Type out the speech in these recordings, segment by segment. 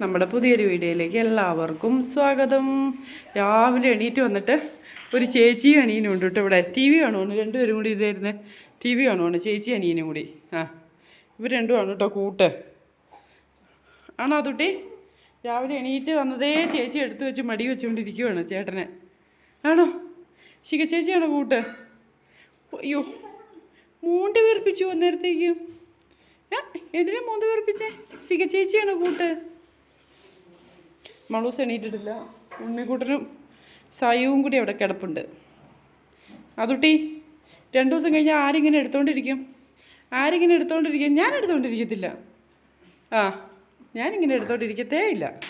നമ്മുടെ പുതിയൊരു വീഡിയോയിലേക്ക് എല്ലാവർക്കും സ്വാഗതം. രാവിലെ എണീറ്റ് വന്നിട്ട് ഒരു ചേച്ചി അനിയനും ഉണ്ട് കേട്ടോ ഇവിടെ. ടി വി കാണുവാണ്. രണ്ടുപേരും കൂടി ഇതായിരുന്നേ. T V കാണുവാണ്. ചേച്ചി അനിയനും കൂടി. ആ ഇവർ രണ്ടുമാണ് കേട്ടോ കൂട്ട്. ആണോ തുട്ടി? രാവിലെ എണീറ്റ് വന്നതേ ചേച്ചി എടുത്തു വെച്ച് മടി വെച്ചുകൊണ്ടിരിക്കുവാണ് ചേട്ടനെ. ആണോ? ശിഖ ചേച്ചിയാണോ കൂട്ട്? അയ്യോ മൂണ്ട് വീർപ്പിച്ചു അന്നേരത്തേക്കും എന്തിനാ മൂന്ന് വീർപ്പിച്ചേ? ശിഖ ചേച്ചിയാണോ കൂട്ട്? മളൂസ് എണീറ്റിട്ടില്ല. ഉണ്ണിക്കൂട്ടനും സായുവും കൂടി അവിടെ കിടപ്പുണ്ട്. അതുട്ടി രണ്ടു ദിവസം കഴിഞ്ഞാൽ ആരിങ്ങനെ എടുത്തോണ്ടിരിക്കും? ആരിങ്ങനെ എടുത്തോണ്ടിരിക്കും? ഞാൻ എടുത്തോണ്ടിരിക്കത്തില്ല. ആ ഞാനിങ്ങനെ എടുത്തോണ്ടിരിക്കത്തേ ഇല്ല.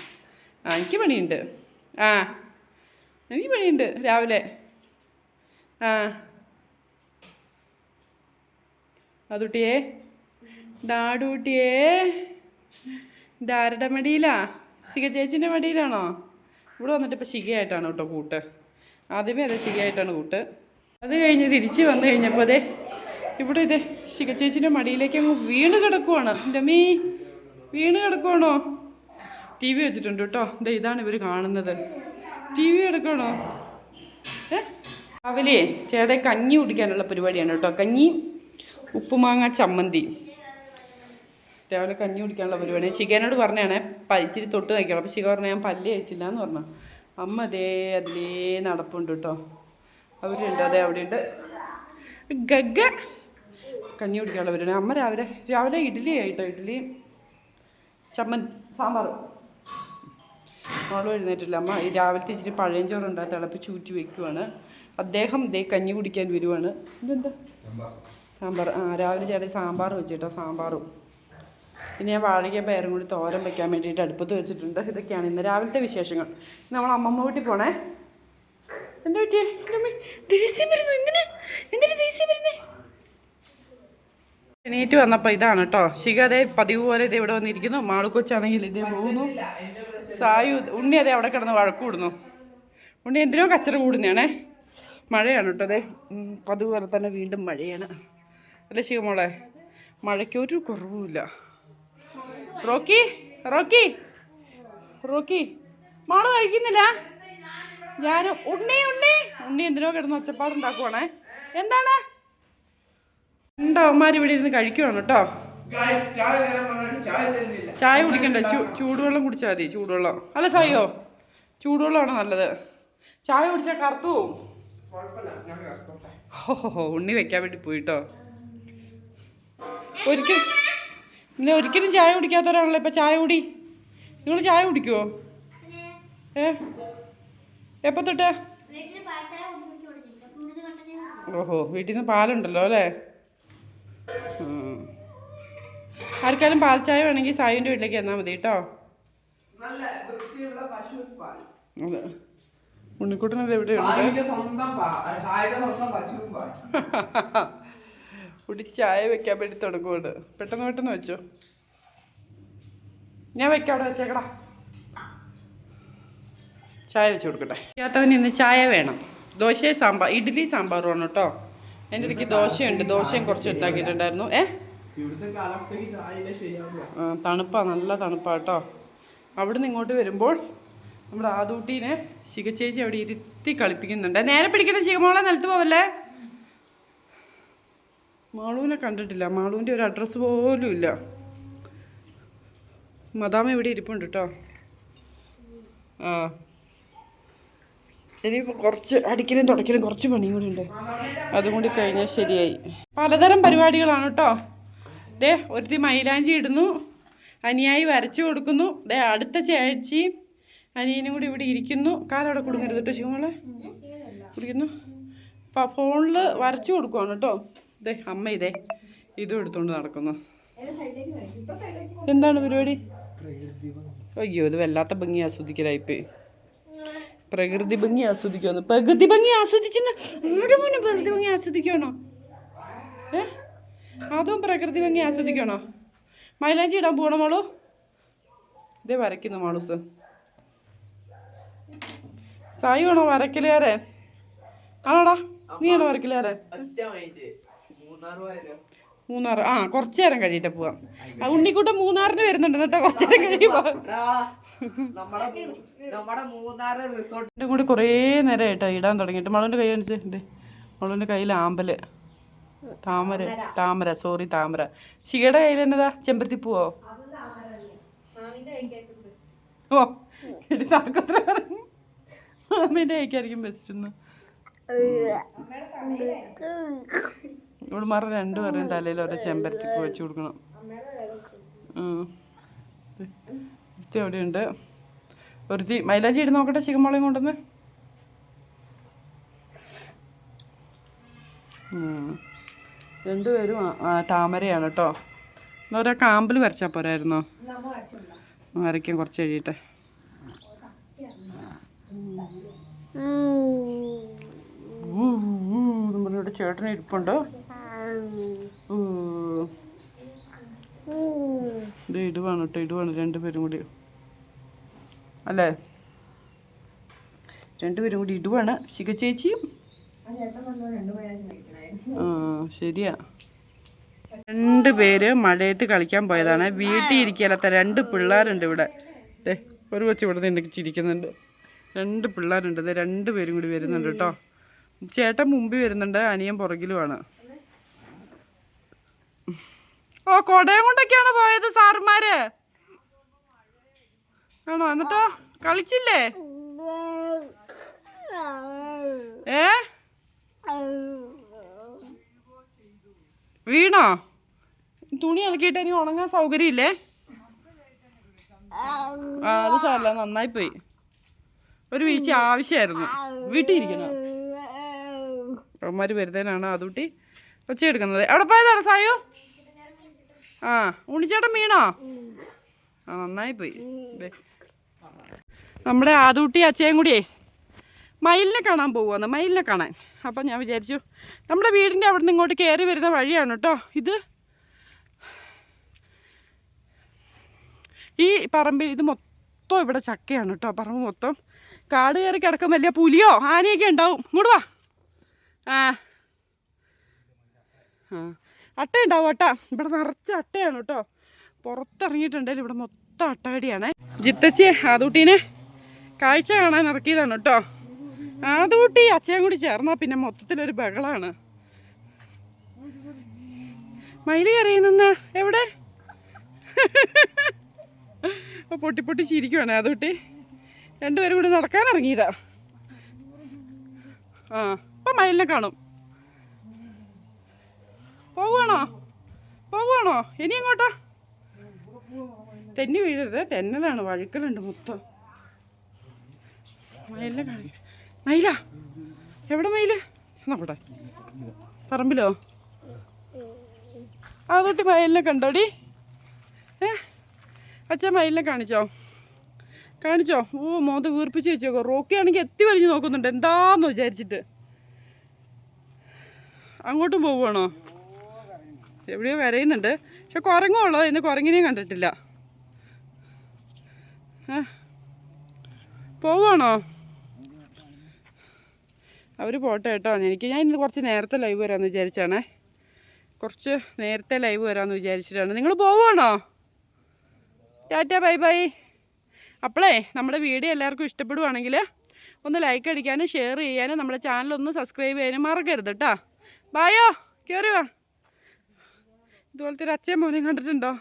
ആ എനിക്ക് പണിയുണ്ട്. ആ എനിക്ക് പണിയുണ്ട് രാവിലെ. ആ. അതുട്ടിയേ ഡാഡൂട്ടിയേ ഡാരുടെ മടിയിലാ ശിഖ ചേച്ചിന്റെ മടിയിലാണോ? ഇവിടെ വന്നിട്ട് ഇപ്പോൾ ശിഖയായിട്ടാണ് കേട്ടോ കൂട്ട്. ആദ്യമേ അതെ ശിഖയായിട്ടാണ് കൂട്ട്. അത് കഴിഞ്ഞ് തിരിച്ച് വന്നു കഴിഞ്ഞപ്പോൾ അതെ ഇവിടെ ഇതേ ശിഖ ചേച്ചിന്റെ മടിയിലേക്ക് അങ്ങ് വീണ് കിടക്കുവാണ്. എന്റെ മീ വീണ് കിടക്കുവാണോ? ടി വി വെച്ചിട്ടുണ്ട് കേട്ടോ. എന്താ ഇതാണ് ഇവർ കാണുന്നത്. ടി വി കിടക്കുവാണോ ഏ? രാവിലെ ചേട്ടൻ കഞ്ഞി കുടിക്കാനുള്ള പരിപാടിയാണ് കേട്ടോ. കഞ്ഞി ഉപ്പുമാങ്ങ ചമ്മന്തി രാവിലെ കഞ്ഞി കുടിക്കാനുള്ള പരിപാടി. ശിഖേനോട് പറഞ്ഞാണേ പഴിച്ചിരി തൊട്ട് നയിക്കണം അപ്പോൾ ശിഖ പറഞ്ഞാൽ ഞാൻ പല്ല് കഴിച്ചില്ല എന്ന് പറഞ്ഞു. അമ്മ അതേ അതിലേ നടപ്പുണ്ട് കേട്ടോ അവരുണ്ട് അതെ അവിടെയുണ്ട് ഗഗ കഞ്ഞി കുടിക്കാനുള്ള പരിപാടി. അമ്മ രാവിലെ രാവിലെ ഇഡ്ഡലി ആയിട്ടോ ഇഡ്ഡലി ചമ്മൻ സാമ്പാർ. മോളും എഴുന്നേറ്റില്ല. അമ്മ ഈ രാവിലത്തെ ഇച്ചിരി പഴയഞ്ചോറുണ്ട് തിളപ്പിച്ച് ഊറ്റി വെക്കുവാണ്. അദ്ദേഹം ദേ കഞ്ഞി കുടിക്കാൻ വരുവാണ്. ഇതെന്താ? സാമ്പാർ. ആ രാവിലെ ചേട്ടൻ സാമ്പാർ വെച്ചിട്ടോ സാമ്പാറും. പിന്നെ ഞാൻ വാഴയ്ക്ക പയറും കൂടി തോരൻ വെക്കാൻ വേണ്ടിയിട്ട് അടുപ്പത്ത് വെച്ചിട്ടുണ്ട്. ഇതൊക്കെയാണ് ഇന്ന് രാവിലത്തെ വിശേഷങ്ങൾ. നമ്മൾ അമ്മമ്മ വീട്ടിൽ പോണേ. എന്താ പറ്റിയേ? വരുന്നേ. എണീറ്റ് വന്നപ്പോൾ ഇതാണ് കേട്ടോ ശിഖ അതേ പതിവ് പോലെ ഇത് ഇവിടെ വന്നിരിക്കുന്നു. മാളുക്കൊച്ചാണെങ്കിൽ ഇതേ പോകുന്നു. സായു ഉണ്ണി അതേ അവിടെ കിടന്ന് വഴക്കൂടുന്നു ഉണ്ണി എന്തിനോ കച്ചറ കൂടുന്നതാണേ മഴയാണ് കേട്ടോ അതെ പതിവ് പോലെ തന്നെ വീണ്ടും മഴയാണ്. അല്ലേ മഴയ്ക്ക് ഒരു കുറവുമില്ല. Rocky Rocky Rocky. മോൾ കഴിക്കുന്നില്ല. ഞാൻ ഉണ്ണി ഉണ്ണി. ഉണ്ണി എന്തിനോ കിടന്ന് ഒച്ചപ്പാടുണ്ടാക്കുവാണേ എന്താണ്? ഉണ്ടോ അമ്മമാർ ഇവിടെ ഇരുന്ന് കഴിക്കുവാണ് കേട്ടോ. ചായ കുടിക്കണ്ട. ചൂടുവെള്ളം കുടിച്ചാൽ മതി ചൂടുവെള്ളം. അല്ല സായോ ചൂടുവെള്ളമാണ് നല്ലത്. ചായ കുടിച്ചാൽ കറുത്തു ഓ ഉണ്ണി വെക്കാൻ വേണ്ടി പോയിട്ടോ ഒരിക്കലും ഇല്ല ഒരിക്കലും ചായ കുടിക്കാത്തവരാണല്ലോ ഇപ്പം ചായ കുടി. നിങ്ങൾ ചായ കുടിക്കുമോ ഏ? എപ്പോൾ തൊട്ട്? ഓഹോ വീട്ടിൽ നിന്ന് പാലുണ്ടല്ലോ അല്ലേ. ആർക്കാലും പാൽ ചായ വേണമെങ്കിൽ സായുവിന്റെ വീട്ടിലേക്ക് എന്നാൽ മതി കേട്ടോ. അതെ. ഉണ്ണിക്കുട്ടനത് എവിടെയുണ്ട്? സ്വന്തം സ്വന്തം കുടി ചായ വെക്കാൻ വേണ്ടി തുടങ്ങുവാണ്. പെട്ടെന്ന് പെട്ടെന്ന് വെച്ചോ. ഞാൻ വെക്കാം അവിടെ വെച്ചേക്കടാ. ചായ വെച്ച് കൊടുക്കട്ടെ. ചെയ്യാത്തവന് ഇന്ന് ചായ വേണം. ദോശയും സാമ്പാർ ഇഡ്ഡലി സാമ്പാറുമാണ് കേട്ടോ. എന്റെ ഇടയ്ക്ക് ദോശയുണ്ട്. ദോശയും കുറച്ച് ഉണ്ടാക്കിയിട്ടുണ്ടായിരുന്നു. ഏ? തണുപ്പാ. നല്ല തണുപ്പാ കേട്ടോ. അവിടുന്ന് ഇങ്ങോട്ട് വരുമ്പോൾ നമ്മുടെ ആദൂട്ടീനെ ശിഖ ചേച്ചി അവിടെ ഇരുത്തി കളിപ്പിക്കുന്നുണ്ട്. നേരെ പിടിക്കണം ശിഖമോളെ നിലത്ത് പോവല്ലേ? മാളുവിനെ കണ്ടിട്ടില്ല. മാളുവിന്റെ ഒരു അഡ്രസ്സ് പോലും ഇല്ല. മദാമ ഇവിടെ ഇരിപ്പുണ്ട് കേട്ടോ ആ. ഇനിയിപ്പോൾ കുറച്ച് അടിക്കലും തുടക്കലും കുറച്ച് പണിയും കൂടി ഉണ്ട്. അതും കൂടി കഴിഞ്ഞാൽ ശരിയായി. പലതരം പരിപാടികളാണ് കേട്ടോ ദേ ഒരുത്തി മൈലാഞ്ചി ഇടുന്നു. അനിയായി വരച്ചു കൊടുക്കുന്നു. ദേ അടുത്ത ചേച്ചി അനിയനും കൂടി ഇവിടെ ഇരിക്കുന്നു. കാലവിടെ കൊടുക്കരുത് കേട്ടോ ശിവമോളെ? കുടിക്കുന്നു? ഫോണിൽ വരച്ചു കൊടുക്കുവാണ് കേട്ടോ ദേ അമ്മ ഇതേ ഇതും എടുത്തുകൊണ്ട് നടക്കുന്നു എന്താണ് പരിപാടി അയ്യോ ഇത് വല്ലാത്ത ഭംഗി ആസ്വദിക്കലായിപ്പോയി പ്രകൃതി ഭംഗി ആസ്വദിക്കുന്നു പ്രകൃതി ഭംഗി ആസ്വദിച്ചെന്ന് പ്രകൃതി ഭംഗി ആസ്വദിക്കണോ ഏ അതും പ്രകൃതി ഭംഗി ആസ്വദിക്കണോ മൈലാഞ്ചി ഇടാൻ പോണോ മോളു ഇതേ വരയ്ക്കുന്നു മാളൂസ് സായി വേണോ വരക്കലേറെ ആണോടാ നീ ആണോ വരക്കലേറെ മൂന്നാർ ആ കുറച്ച് നേരം കഴിയട്ടെ പോവാം. ആ ഉണ്ണിക്കൂട്ടം മൂന്നാറിന് വരുന്നുണ്ട്. കേട്ടോ കുറച്ച് നേരം കഴിയുമ്പോൾ നമ്മടെ നമ്മടെ മൂന്നാറ് റിസോർട്ട് എന്റെ കൂടി കുറേ നേരമായിട്ടോ ഇടാൻ തുടങ്ങിയിട്ട്. മളന്റെ കൈ കാണിച്ച് എന്തേ മളുവിന്റെ കയ്യിൽ ആമ്പൽ. താമര. താമര. സോറി താമര. ശിഖയുടെ കയ്യിൽ എന്നതാ? ചെമ്പരത്തി പൂവോ ഓ എടി താക്കത്ര പറഞ്ഞു മാമീന്റെ കൈക്കായിരിക്കും ബെസ്റ്റ് എന്ന്. ഇവിടെ രണ്ടു രണ്ടുപേരുടെയും തലയിൽ ഓരോ ചെമ്പരത്തി വെച്ചു കൊടുക്കണം എവിടെയുണ്ട് ഒരു തീ ഒരുത്തി മൈലാഞ്ചി ഇട്ട് നോക്കട്ടെ ചിക്കൻമുളയും കൊണ്ടുവന്ന്. രണ്ടുപേരും താമരയാണ് കേട്ടോ എന്നാ കാമ്പിൽ വരച്ചാൽ പോരായിരുന്നോ വരയ്ക്കാൻ കുറച്ച് കഴിയട്ടെ ഇവിടെ ചേട്ടന് ഇരിപ്പുണ്ട്. ഇത് ഇടുവാണ് കേട്ടോ ഇടുവാണ് രണ്ടുപേരും കൂടി. അല്ലേ? രണ്ടുപേരും കൂടി ഇടുവാണ് ശിഖ ചേച്ചിയും? ആ ശരിയാ. രണ്ട് പേര് മഴയത്ത് കളിക്കാൻ പോയതാണ്. വീട്ടിൽ ഇരിക്കാത്ത രണ്ട് പിള്ളേരുണ്ട് ഇവിടെ. ദേ ഒരു കൊച്ചു ഇവിടെ നിന്ന് ചിരിക്കുന്നുണ്ട്. രണ്ട് പിള്ളേരുണ്ട്. രണ്ട് പേരും കൂടി വരുന്നുണ്ട് കേട്ടോ ചേട്ടൻ മുമ്പിൽ വരുന്നുണ്ട്. അനിയൻ പുറകിലുമാണ്. ഓ കൊടയും കൊണ്ടൊക്കെയാണ് പോയത് സാറുമാര്? ആണോ? എന്നിട്ടോ? കളിച്ചില്ലേ? ഏ? വീണോ? തുണി അലക്കിയിട്ട് ഇനി ഉണങ്ങാൻ സൗകര്യമില്ലേ? ആ അത് സാറല്ല നന്നായി പോയി ഒരു വീഴ്ച ആവശ്യമായിരുന്നു. വീട്ടിൽ ഇരിക്കണം? അവന്മാർ വരുന്നതിനാണ് അതുകൂട്ടി ഒച്ച എടുക്കുന്നത് എവിടെ പോയതാണ് സായു? ആ ഉണ്ണിച്ചേട്ടൻ വീണോ? ആ നന്നായി പോയി. നമ്മുടെ ആദൂട്ടി അച്ചയും കൂടിയേ മയിലിനെ കാണാൻ പോവാന്ന് മയിലിനെ കാണാൻ. അപ്പം ഞാൻ വിചാരിച്ചു നമ്മുടെ വീടിന്റെ അവിടെ നിന്ന് ഇങ്ങോട്ട് കയറി വരുന്ന വഴിയാണ് കേട്ടോ ഇത്. ഈ പറമ്പിൽ ഇത് മൊത്തം ഇവിടെ ചക്കയാണ് കേട്ടോ പറമ്പ് മൊത്തം. കാട് കയറി കിടക്കും വലിയ പുലിയോ ആനയൊക്കെ ഉണ്ടാവും. ഇങ്ങോട്ട് വാ. ആ. ആ. അട്ട ഉണ്ടാവും അട്ട. ഇവിടെ നിറച്ച് അട്ടയാണ് കേട്ടോ. പുറത്തിറങ്ങിയിട്ടുണ്ടെങ്കിൽ ഇവിടെ മൊത്തം അട്ടകടിയാണേ ജിത്തച്ചി ആദൂട്ടീനെ കാഴ്ച കാണാൻ ഇറക്കിയതാണ് കേട്ടോ. ആദൂട്ടി അച്ഛയും കൂടി ചേർന്നാൽ പിന്നെ മൊത്തത്തിലൊരു ബഹളാണ്. മയിൽ കറിയുന്ന എവിടെ? പൊട്ടി പൊട്ടി ചിരിക്കുവാണ് ആദൂട്ടി. രണ്ടുപേരും കൂടി നടക്കാൻ ഇറങ്ങിയതാ. ആ അപ്പൊ മയിലിനെ കാണും. പോവുകയാണോ? പോവുകയാണോ? ഇനി എങ്ങോട്ടാ? തെന്നി വീഴരുത്. തെന്നലാണ്. വഴുക്കലുണ്ട് മൊത്തം. മയിലിനെ മയിലാ എവിടെ മയിൽ? നോക്കട്ടെ പറമ്പിലോ? അതൊട്ട് മയിലിനെ കണ്ടോടി ഏ അച്ഛൻ മയിലിനെ കാണിച്ചോ? കാണിച്ചോ? ഓ മോന്ത വീർപ്പിച്ച് വെച്ചോക്കോ. റോക്കി ആണെങ്കിൽ എത്തി വലിഞ്ഞ് നോക്കുന്നുണ്ട്. എന്താന്ന് വിചാരിച്ചിട്ട്. അങ്ങോട്ടും പോവുകയാണോ? എവിടെയോ വരയുന്നുണ്ട്. പക്ഷെ കുരങ്ങുള്ളൂ ഇന്ന് കുരങ്ങിനെയും കണ്ടിട്ടില്ല. പോവാണോ അവർ പോട്ടെ കേട്ടോ. എനിക്ക് ഞാൻ ഇന്ന് കുറച്ച് നേരത്തെ ലൈവ് വരാമെന്ന് വിചാരിച്ചാണേ. കുറച്ച് നേരത്തെ ലൈവ് വരാമെന്ന് വിചാരിച്ചിട്ടാണ്. നിങ്ങൾ പോവാണോ ടാറ്റ ബൈ ബൈ. അപ്പോളേ നമ്മുടെ വീഡിയോ എല്ലാവർക്കും ഇഷ്ടപ്പെടുവാണെങ്കിൽ ഒന്ന് ലൈക്ക് അടിക്കാനും ഷെയർ ചെയ്യാനും നമ്മുടെ ചാനൽ ഒന്ന് സബ്സ്ക്രൈബ് ചെയ്യാനും മറക്കരുത് കേട്ടോ. ബായോ കയറി വാ. ഇതുപോലത്തെ ഒരു അച്ഛൻ മോനെയും കണ്ടിട്ടുണ്ടോ?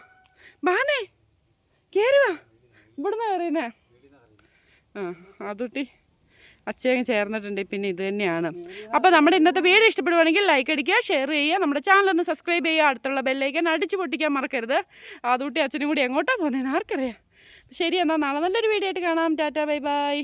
ബാനേ കയറിവാ ഇവിടുന്ന് കയറിയുന്നേ ആ അതുട്ടി അച്ഛയും ചേർന്നിട്ടുണ്ട് പിന്നെ ഇത് തന്നെയാണ്. അപ്പോൾ നമ്മുടെ ഇന്നത്തെ വീഡിയോ ഇഷ്ടപ്പെടുവാണെങ്കിൽ ലൈക്ക് അടിക്കുക ഷെയർ ചെയ്യുക നമ്മുടെ ചാനൽ ഒന്ന് സബ്സ്ക്രൈബ് ചെയ്യുക അടുത്തുള്ള ബെല്ലൈക്കൻ അടിച്ചു പൊട്ടിക്കാൻ മറക്കരുത്. അതുകൂട്ടി അച്ഛനും കൂടി എങ്ങോട്ടാണ് പോകുന്നതെന്ന് ആർക്കറിയാം. ശരി എന്നാൽ നാളെ നല്ലൊരു വീഡിയോ ആയിട്ട് കാണാം. Tata bye bye